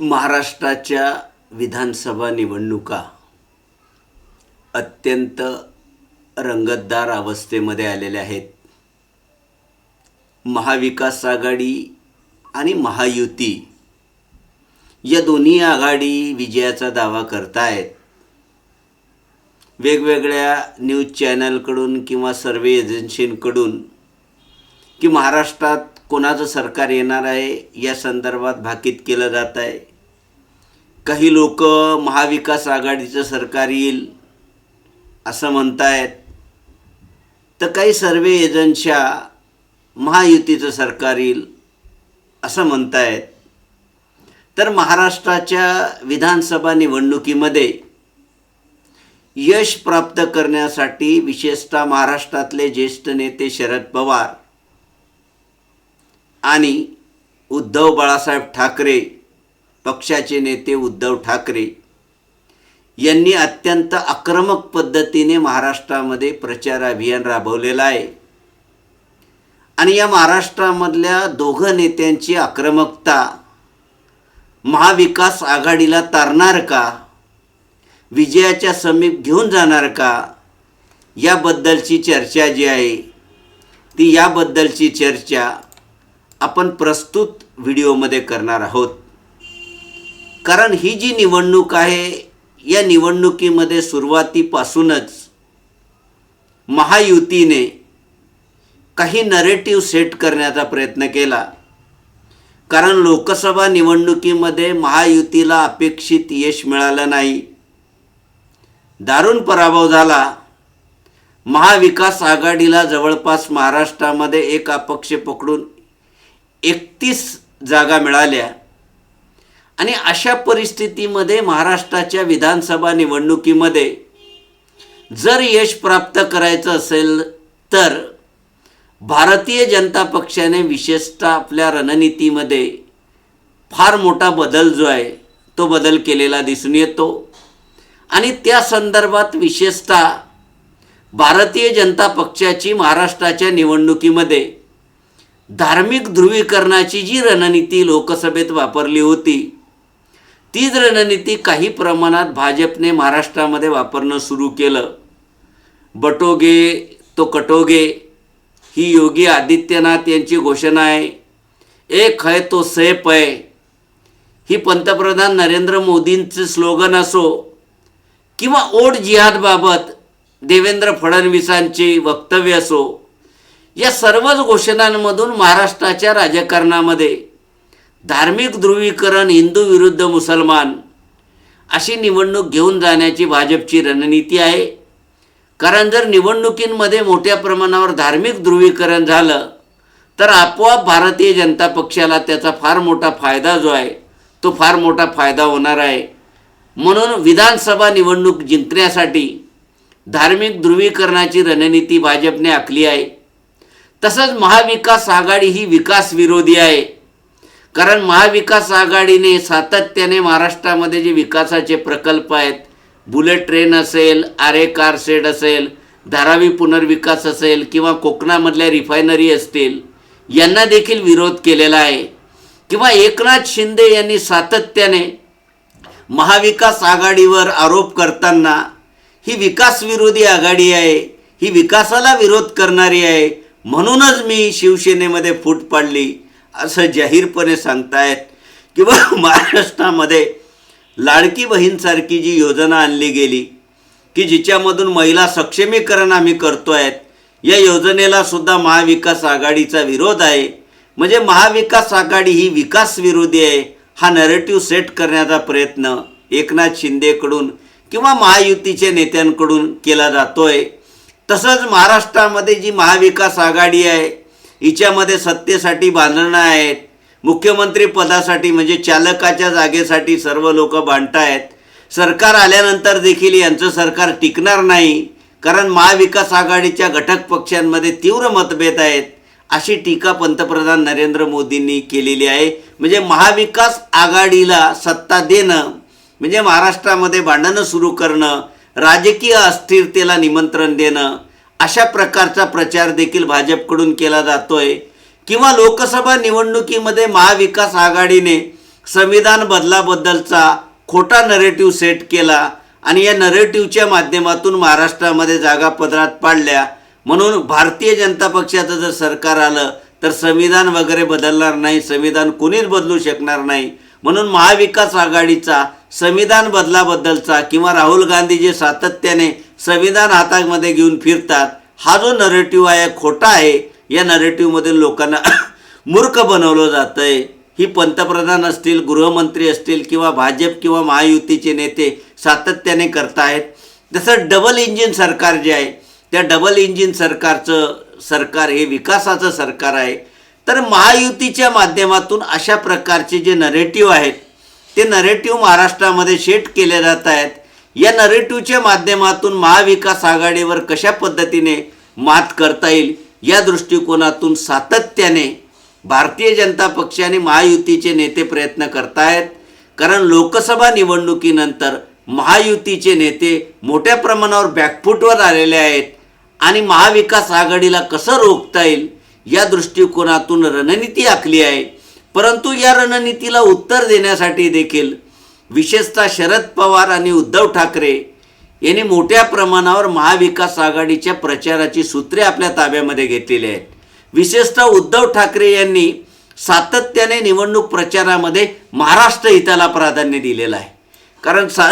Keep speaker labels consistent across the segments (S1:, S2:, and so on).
S1: महाराष्ट्राच्या विधानसभा निवडणुका अत्यंत रंगतदार अवस्थेमध्ये आलेल्या आहेत. महाविकास आघाडी आणि महायुती या दोन्ही आघाडी विजयाचा दावा करतायत. वेगवेगळ्या न्यूज चॅनलकडून किंवा सर्वे एजन्सींकडून की महाराष्ट्रात कोणाचं सरकार येणार आहे या संदर्भात भाकीत केलं जात आहे. काही लोक महाविकास आघाडीचं सरकार येईल असं म्हणतायत. तर काही सर्वे एजन्स्या महायुतीचं सरकार येईल असं म्हणतायत. तर महाराष्ट्राच्या विधानसभा निवडणुकीमध्ये यश प्राप्त करण्यासाठी विशेषतः महाराष्ट्रातले ज्येष्ठ नेते शरद पवार आणि उद्धव बाळासाहेब ठाकरे पक्षाचे नेते उद्धव ठाकरे यांनी अत्यंत आक्रमक पद्धतीने महाराष्ट्रामध्ये प्रचार अभियान राबवलेलं आहे. आणि या महाराष्ट्रामधल्या दोघं नेत्यांची आक्रमकता महाविकास आघाडीला तारणार का विजयाच्या समीप घेऊन जाणार का याबद्दलची चर्चा जी आहे ती याबद्दलची चर्चा आपण प्रस्तुत व्हिडिओमध्ये करणार आहोत. कारण ही जी निवडणूक आहे या निवडणुकीमध्ये सुरुवातीपासूनच महायुतीने काही नरेटिव्ह सेट करण्याचा प्रयत्न केला. कारण लोकसभा निवडणुकीमध्ये महायुतीला अपेक्षित यश मिळालं नाही. दारुण पराभव झाला. महाविकास आघाडीला जवळपास महाराष्ट्रामध्ये एक अपक्ष पकडून एकतीस जागा मिळाल्या. आणि अशा परिस्थितीमध्ये महाराष्ट्राच्या विधानसभा निवडणुकीमध्ये जर यश प्राप्त करायचं असेल तर भारतीय जनता पक्षाने विशेषतः आपल्या रणनीतीमध्ये फार मोठा बदल जो आहे तो बदल केलेला दिसून येतो. आणि त्या संदर्भात विशेषतः भारतीय जनता पक्षाची महाराष्ट्राच्या निवडणुकीमध्ये धार्मिक ध्रुवीकरणाची जी रणनीती लोकसभेत वापरली होती तीच रणनीती काही प्रमाणात भाजपने महाराष्ट्रामध्ये वापरणं सुरू केलं. बटोगे तो कटोगे ही योगी आदित्यनाथ यांची घोषणा आहे. एक है तो सेप आहे ही पंतप्रधान नरेंद्र मोदींचं स्लोगन असो किंवा ओट जिहादबाबत देवेंद्र फडणवीसांची वक्तव्य असो या सर्वच घोषणांमधून महाराष्ट्राच्या राजकारणामध्ये धार्मिक ध्रुवीकरण हिंदू विरुद्ध मुसलमान अशी निवडणूक घेऊन जाण्याची भाजपची रणनीती आहे. कारण जर निवडणुकींमध्ये मोठ्या प्रमाणावर धार्मिक ध्रुवीकरण झालं तर आपोआप भारतीय जनता पक्षाला त्याचा फार मोठा फायदा जो आहे तो फार मोठा फायदा होणार आहे. म्हणून विधानसभा निवडणूक जिंकण्यासाठी धार्मिक ध्रुवीकरणाची रणनीती भाजपने आखली आहे. तसंच महाविकास आघाडी ही विकास विरोधी आहे. कारण महाविकास आघाडीने सातत्याने महाराष्ट्रामध्ये जे विकासाचे प्रकल्प आहेत बुलेट ट्रेन असेल आरे कार सेड असेल धारावी पुनर्विकास असेल किंवा कोकणामधल्या रिफायनरी असतील यांना देखील विरोध केलेला आहे. किंवा एकनाथ शिंदे यांनी सातत्याने महाविकास आघाडीवर आरोप करताना ही विकासविरोधी आघाडी आहे ही विकासाला विरोध करणारी आहे म्हणूनच मी शिवसेनेमध्ये फूट पाडली असं जाहीरपणे सांगतायत. किंवा महाराष्ट्रामध्ये लाडकी बहीणसारखी जी योजना आणली गेली की जिच्यामधून महिला सक्षमीकरण आम्ही करतो आहेत या योजनेला सुद्धा महाविकास आघाडीचा विरोध आहे. म्हणजे महाविकास आघाडी ही विकास विरोधी आहे हा नरेटिव्ह सेट करण्याचा प्रयत्न एकनाथ शिंदेकडून किंवा महायुतीच्या नेत्यांकडून केला जातोय. तसंच महाराष्ट्रामध्ये जी महाविकास आघाडी आहे हिच्यामध्ये सत्तेसाठी भांडणं आहेत मुख्यमंत्री पदासाठी म्हणजे चालकाच्या जागेसाठी सर्व लोक भांडतायत सरकार आल्यानंतर देखील यांचं सरकार टिकणार नाही कारण महाविकास आघाडीच्या घटक पक्षांमध्ये तीव्र मतभेद आहेत अशी टीका पंतप्रधान नरेंद्र मोदींनी केलेली आहे. म्हणजे महाविकास आघाडीला सत्ता देणं म्हणजे महाराष्ट्रामध्ये भांडणं सुरू करणं राजकीय अस्थिरतेला निमंत्रण देणं अशा प्रकारचा प्रचार देखील भाजपकडून केला जातोय. किंवा लोकसभा निवडणुकीमध्ये महाविकास आघाडीने संविधान बदलाबद्दलचा खोटा नरेटिव्ह सेट केला आणि या नरेटिव्हच्या माध्यमातून महाराष्ट्रामध्ये जागा पदरात पाडल्या. म्हणून भारतीय जनता पक्षाचं जर सरकार आलं तर संविधान वगैरे बदलणार नाही संविधान कोणीच बदलू शकणार नाही. म्हणून महाविकास आघाडीचा संविधान बदलाबद्दलचा किंवा राहुल गांधी जे सातत्याने संविधान हातामध्ये घेऊन फिरतात हा जो नरेटिव्ह आहे खोटा आहे या नरेटिव्हमधील लोकांना मूर्ख बनवलं जातं आहे ही पंतप्रधान असतील गृहमंत्री असतील किंवा भाजप किंवा महायुतीचे नेते सातत्याने करतायत जसं डबल इंजिन सरकार जे आहे त्या डबल इंजिन सरकारचं सरकार हे विकासाचं सरकार आहे. तर महायुतीच्या माध्यमातून अशा प्रकारचे जे नरेटिव्ह आहेत ते नरेटिव्ह महाराष्ट्रामध्ये शेट केले जात आहेत. या नरेटिव्हच्या माध्यमातून महाविकास आघाडीवर कशा पद्धतीने मात करता येईल या दृष्टिकोनातून सातत्याने भारतीय जनता पक्ष आणि महायुतीचे नेते प्रयत्न करतायत. कारण लोकसभा निवडणुकीनंतर महायुतीचे नेते मोठ्या प्रमाणावर बॅकफूटवर आलेले आहेत आणि महाविकास आघाडीला कसं रोखता येईल या दृष्टिकोनातून रणनीती आखली आहे. परंतु या रणनीतीला उत्तर देण्यासाठी देखील विशेषतः शरद पवार आणि उद्धव ठाकरे यांनी मोठ्या प्रमाणावर महाविकास आघाडीच्या प्रचाराची सूत्रे आपल्या ताब्यामध्ये घेतलेली आहेत. विशेषतः उद्धव ठाकरे यांनी सातत्याने निवडणूक प्रचारामध्ये महाराष्ट्र हिताला प्राधान्य दिलेलं आहे. कारण सा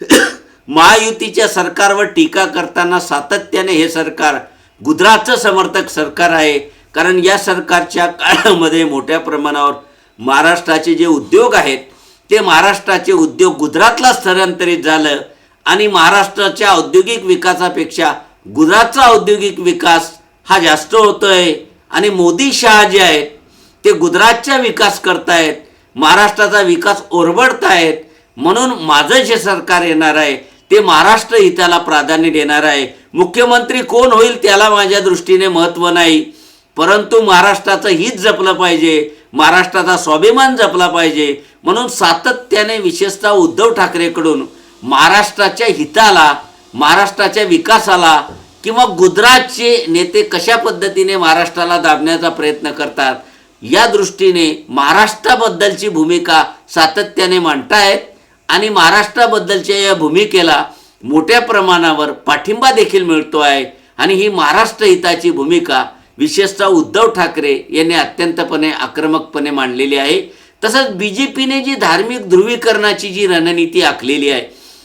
S1: महायुतीच्या सरकारवर टीका करताना सातत्याने हे सरकार गुजरातचं समर्थक सरकार आहे. कारण या सरकारच्या काळामध्ये मोठ्या प्रमाणावर महाराष्ट्राचे जे उद्योग आहेत ते महाराष्ट्राचे उद्योग गुजरातला स्थलांतरित झालं आणि महाराष्ट्राच्या औद्योगिक विकासापेक्षा गुजरातचा औद्योगिक विकास हा जास्त होतोय. आणि मोदी शहा जे आहेत ते गुजरातचा विकास करतायत महाराष्ट्राचा विकास ओरबडतायत. म्हणून माझं जे सरकार येणार आहे ते महाराष्ट्र हिताला प्राधान्य देणार आहे. मुख्यमंत्री कोण होईल त्याला माझ्या दृष्टीने महत्त्व नाही. परंतु महाराष्ट्राचं हित जपलं पाहिजे महाराष्ट्राचा स्वाभिमान जपला पाहिजे. म्हणून सातत्याने विशेषतः उद्धव ठाकरेकडून महाराष्ट्राच्या हिताला महाराष्ट्राच्या विकासाला किंवा गुजरातचे नेते कशा पद्धतीने महाराष्ट्राला दाबण्याचा प्रयत्न करतात या दृष्टीने महाराष्ट्राबद्दलची भूमिका सातत्याने मांडतायत आणि महाराष्ट्राबद्दलच्या या भूमिकेला मोठ्या प्रमाणावर पाठिंबा देखील मिळतो आहे आणि ही महाराष्ट्र हिताची भूमिका विशेषतः उद्धव ठाकरे यांनी अत्यंतपणे आक्रमकपणे मांडलेली आहे. तसंच बी जे पीने जी धार्मिक ध्रुवीकरणाची जी रणनीती आखलेली आहे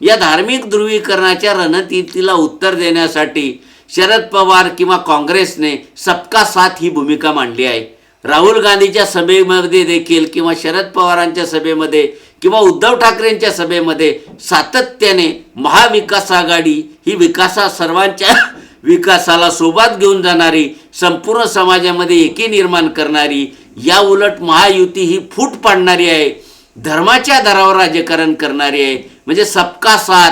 S1: या धार्मिक ध्रुवीकरणाच्या रणनीतीला उत्तर देण्यासाठी शरद पवार किंवा काँग्रेसने सबका साथ ही भूमिका मांडली आहे. राहुल गांधीच्या सभेमध्ये देखील किंवा शरद पवारांच्या सभेमध्ये किंवा उद्धव ठाकरेंच्या सभेमध्ये सातत्याने महाविकास आघाडी ही विकासा सर्वांच्या विकासाला सोबत घेऊन जाणारी संपूर्ण समाजामध्ये एकी निर्माण करणारी या उलट महायुती ही फूट पाडणारी आहे. धर्माच्या आधारावर राजकारण करणारी आहे. म्हणजे सबका साथ.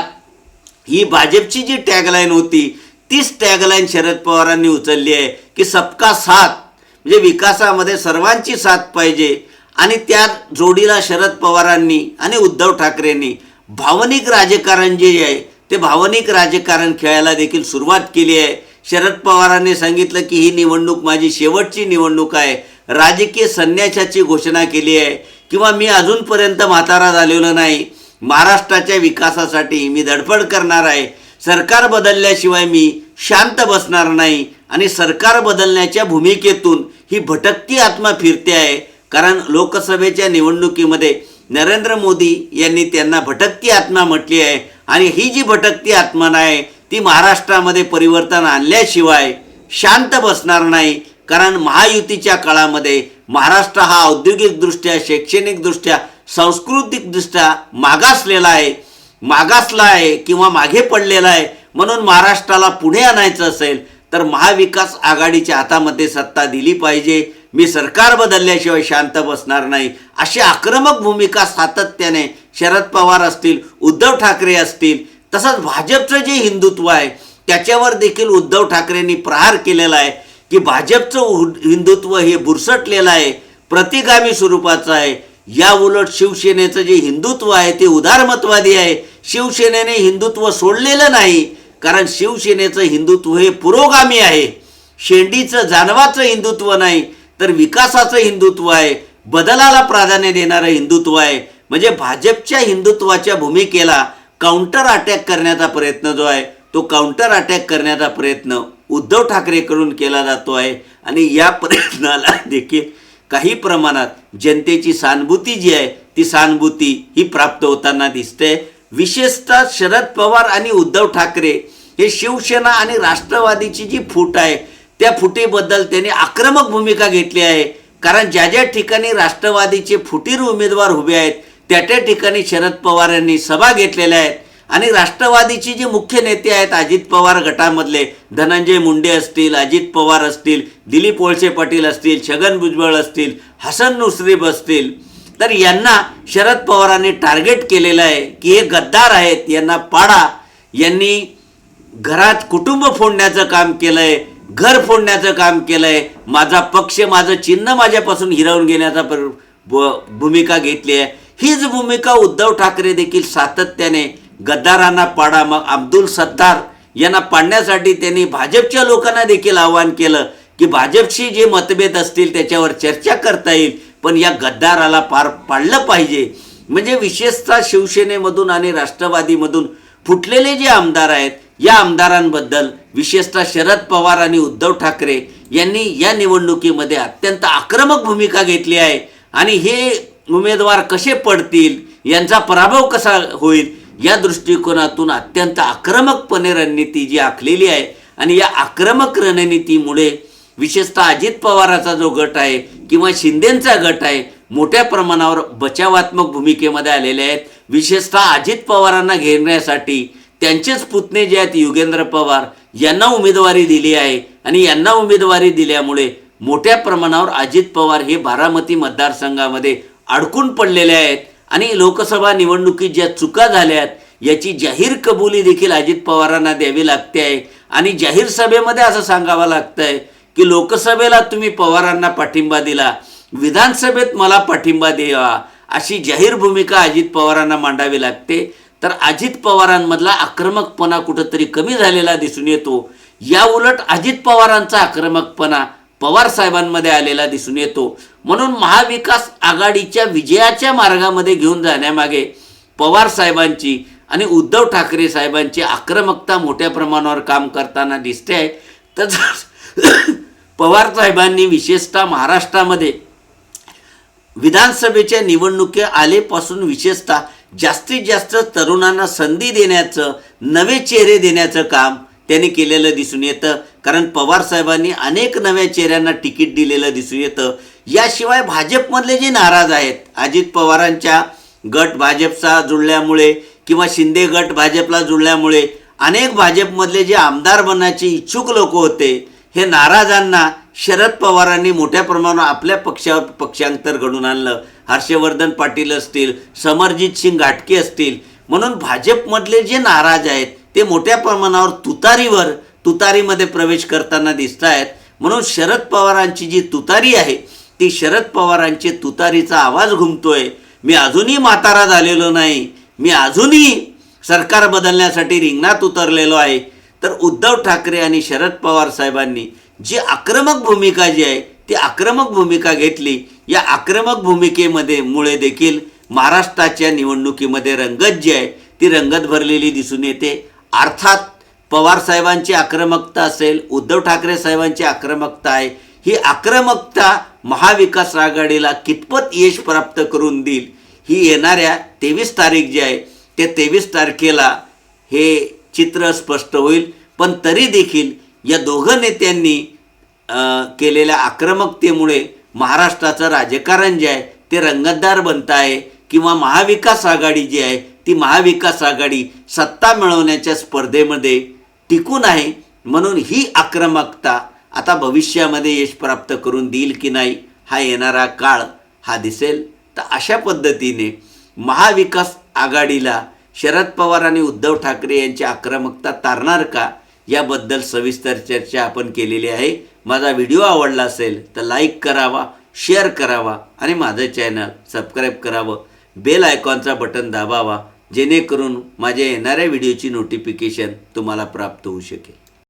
S1: ही भाजपची जी टॅगलाईन होती तीच टॅगलाईन शरद पवारांनी उचलली आहे की सबका साथ. म्हणजे विकासामध्ये सर्वांची साथ पाहिजे. आणि त्या जोडीला शरद पवारांनी आणि उद्धव ठाकरेंनी भावनिक राजकारण जे आहे ते भावनिक राजकारण खेळायला देखील सुरुवात केली आहे. शरद पवारांनी सांगितलं की ही निवडणूक माझी शेवटची निवडणूक आहे. राजकीय संन्यासाची घोषणा केली आहे. किंवा मी अजूनपर्यंत म्हातारा झालेलो नाही. महाराष्ट्राच्या विकासासाठी मी धडपड करणार आहे. सरकार बदलल्याशिवाय मी शांत बसणार नाही. आणि सरकार बदलण्याच्या भूमिकेतून ही भटकती आत्मा फिरते आहे. कारण लोकसभेच्या निवडणुकीमध्ये नरेंद्र मोदी यांनी त्यांना भटकती आत्मा म्हटली आहे आणि ही जी भटकती आत्मा आहे ती महाराष्ट्रामध्ये परिवर्तन आणल्याशिवाय शांत बसणार नाही कारण महायुतीच्या काळामध्ये महाराष्ट्र हा औद्योगिकदृष्ट्या शैक्षणिकदृष्ट्या सांस्कृतिकदृष्ट्या मागासलेला आहे. मागासला आहे किंवा मागे पडलेला आहे म्हणून महाराष्ट्राला पुढे आणायचं असेल तर महाविकास आघाडीच्या हातामध्ये सत्ता दिली पाहिजे. मी सरकार बदलल्याशिवाय शांत बसणार नाही. अशी आक्रमक भूमिका सातत्याने शरद पवार असतील उद्धव ठाकरे असतील तसंच भाजपचं जे हिंदुत्व आहे त्याच्यावर देखील उद्धव ठाकरेंनी प्रहार केलेला आहे की भाजपचं हिंदुत्व हे बुरसटलेलं आहे प्रतिगामी स्वरूपाचं आहे. या उलट शिवसेनेचं जे हिंदुत्व आहे ते उदारमतवादी आहे. शिवसेनेने हिंदुत्व सोडलेलं नाही कारण शिवसेनेचं हिंदुत्व हे पुरोगामी आहे. शेंडीचं जानवाचं हिंदुत्व नाही तर विकासाचं हिंदुत्व आहे बदलाला प्राधान्य देणारं हिंदुत्व आहे. म्हणजे भाजपच्या हिंदुत्वाच्या भूमिकेला काउंटर अटॅक करण्याचा प्रयत्न जो आहे तो काउंटर अटॅक करण्याचा प्रयत्न उद्धव ठाकरेकडून केला जातो आहे. आणि या प्रयत्नाला देखील काही प्रमाणात जनतेची सहानुभूती जी आहे ती सहानुभूती ही प्राप्त होताना दिसते. विशेषतः शरद पवार आणि उद्धव ठाकरे हे शिवसेना आणि राष्ट्रवादीची जी फूट आहे त्या फुटीबद्दल त्यांनी आक्रमक भूमिका घेतली आहे. कारण ज्या ज्या ठिकाणी राष्ट्रवादीचे फुटीर उमेदवार उभे आहेत त्या त्या ठिकाणी शरद पवार यांनी सभा घेतलेल्या आहेत. आणि राष्ट्रवादीचे जे मुख्य नेते आहेत अजित पवार गटामधले धनंजय मुंडे असतील अजित पवार असतील दिलीप वळसे पाटील असतील छगन भुजबळ असतील हसन नुसरीफ असतील. तर यांना शरद पवारांनी टार्गेट केलेलं आहे की हे गद्दार आहेत यांना पाडा. यांनी घरात कुटुंब फोडण्याचं काम केलं आहे घर फोडण्याचं काम केलंय. माझा पक्ष माझं चिन्ह माझ्यापासून हिरावून घेण्याचा भूमिका घेतली आहे. हीच भूमिका उद्धव ठाकरे देखील सातत्याने गद्दारांना पाडा. मग अब्दुल सत्तार यांना पाडण्यासाठी त्यांनी भाजपच्या लोकांना देखील आवाहन केलं की भाजपशी जे मतभेद असतील त्याच्यावर चर्चा करता येईल. पण या गद्दाराला पार पाडलं पाहिजे. म्हणजे विशेषतः शिवसेनेमधून आणि राष्ट्रवादीमधून फुटलेले जे आमदार आहेत या आमदारांबद्दल विशेषतः शरद पवार आणि उद्धव ठाकरे यांनी या निवडणुकीमध्ये अत्यंत आक्रमक भूमिका घेतली आहे. आणि हे उमेदवार कसे पडतील यांचा पराभव कसा होईल या दृष्टिकोनातून अत्यंत आक्रमकपणे रणनीती जी आखलेली आहे. आणि या आक्रमक रणनीतीमुळे विशेषतः अजित पवाराचा जो गट आहे किंवा शिंदेचा गट आहे मोठ्या प्रमाणावर बचावात्मक भूमिकेमध्ये आलेले आहेत. विशेषतः अजित पवारांना घेरण्यासाठी त्यांचेच पुतणे जे आहेत युगेंद्र पवार यांना उमेदवारी दिली आहे. आणि यांना उमेदवारी दिल्यामुळे मोठ्या प्रमाणावर अजित पवार हे बारामती मतदारसंघामध्ये अडकून पडलेले आहेत. आणि लोकसभा निवडणुकीत ज्या चुका झाल्यात याची जाहीर कबुली देखील अजित पवारांना द्यावी लागते आहे. आणि जाहीर सभेमध्ये असं सांगावं लागतं आहे की लोकसभेला तुम्ही पवारांना पाठिंबा दिला विधानसभेत मला पाठिंबा द्यावा अशी जाहीर भूमिका अजित पवारांना मांडावी लागते. तर अजित पवारांमधला आक्रमकपणा कुठंतरी कमी झालेला दिसून येतो. या उलट अजित पवारांचा आक्रमकपणा पवार साहेबांमध्ये आलेला दिसून येतो. म्हणून महाविकास आघाडीच्या विजयाच्या मार्गामध्ये घेऊन जाण्यामागे पवार साहेबांची आणि उद्धव ठाकरे साहेबांची आक्रमकता मोठ्या प्रमाणावर काम करताना दिसते. आहे तर पवार साहेबांनी विशेषतः महाराष्ट्रामध्ये विधानसभेच्या निवडणुकी आलेपासून विशेषतः जास्तीत जास्त तरुणांना संधी देण्याचं नवे चेहरे देण्याचं काम त्यांनी केलेलं दिसून येतं. कारण पवार साहेबांनी अनेक नव्या चेहऱ्यांना तिकीट दिलेलं दिसून येतं. याशिवाय भाजपमधले जे नाराज आहेत अजित पवारांच्या गट भाजपचा जुळल्यामुळे किंवा शिंदे गट भाजपला जुळल्यामुळे अनेक भाजपमधले जे आमदार बनण्याचे इच्छुक लोक होते हे नाराजांना शरद पवारांनी मोठ्या प्रमाणावर आपल्या पक्षावर पक्षांतर घडून आणलं. हर्षवर्धन पाटील असतील समरजित सिंग घाटके असतील म्हणून भाजपमधले जे नाराज आहेत ते मोठ्या प्रमाणावर तुतारीवर तुतारीमध्ये प्रवेश करताना दिसत आहेत म्हणून शरद पवारांची जी तुतारी आहे ती शरद पवारांची तुतारीचा आवाज घुमतोय. मी अजूनही म्हातारा झालेलो नाही. मी अजूनही सरकार बदलण्यासाठी रिंगणात उतरलेलो आहे. तर उद्धव ठाकरे आणि शरद पवार साहेबांनी जी आक्रमक भूमिका जी आहे ती आक्रमक भूमिका घेतली. या आक्रमक भूमिकेमध्ये मुळे देखील महाराष्ट्राच्या निवडणुकीमध्ये रंगत जी आहे ती रंगत भरलेली दिसून येते. अर्थात पवार साहेबांची आक्रमकता असेल उद्धव ठाकरे साहेबांची आक्रमकता आहे ही आक्रमकता महाविकास आघाडीला कितपत यश प्राप्त करून देईल ही येणाऱ्या तेवीस तारीख जी आहे ते तेवीस तारखेला हे चित्र स्पष्ट होईल. पण तरी देखील या दोघं नेत्यांनी केलेल्या आक्रमकतेमुळे महाराष्ट्राचं राजकारण जे आहे ते रंगतदार बनत आहे किंवा महाविकास आघाडी जी आहे ती महाविकास आघाडी सत्ता मिळवण्याच्या स्पर्धेमध्ये टिकून आहे म्हणून ही आक्रमकता आता भविष्यामध्ये यश प्राप्त करून देईल की नाही हा येणारा काळ हा दिसेल. तर अशा पद्धतीने महाविकास आघाडीला शरद पवार आणि उद्धव ठाकरे यांची आक्रमकता तारणार का? याबद्दल सविस्तर चर्चा आपण केलेली आहे. माझा व्हिडिओ आवडला असेल तर लाईक करावा शेअर करावा आणि माझं चॅनल सबस्क्राईब करावं. बेल आयकॉनचा बटन दाबावा जेणेकरून माझ्या येणाऱ्या व्हिडिओची नोटिफिकेशन तुम्हाला प्राप्त होऊ शकेल.